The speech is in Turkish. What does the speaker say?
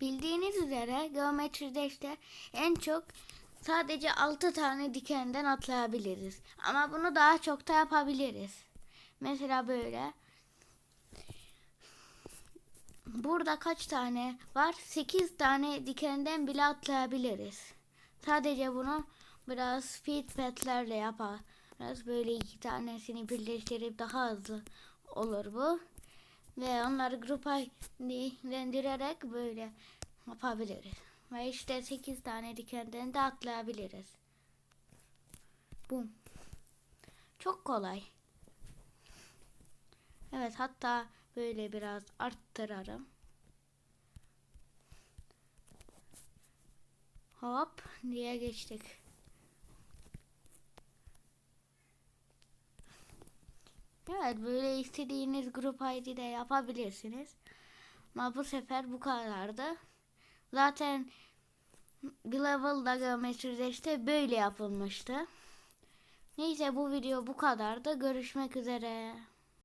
Bildiğiniz üzere geometride işte en çok sadece 6 tane dikenden atlayabiliriz. Ama bunu daha çok da yapabiliriz. Mesela böyle. Burada kaç tane var? 8 tane dikenden bile atlayabiliriz. Sadece bunu biraz speed petlerle yaparız. Böyle iki tanesini birleştirip daha hızlı olur bu. Ve onları grupa rendirerek böyle yapabiliriz. Ve işte 8 tane dikenden de atlayabiliriz. Bum. Çok kolay. Evet hatta böyle biraz arttırarım. Hop diye geçtik. Evet böyle istediğiniz grup ID'de yapabilirsiniz. Ama bu sefer bu kadardı. Zaten level'da geometride işte böyle yapılmıştı. Neyse bu video bu kadardı. Görüşmek üzere.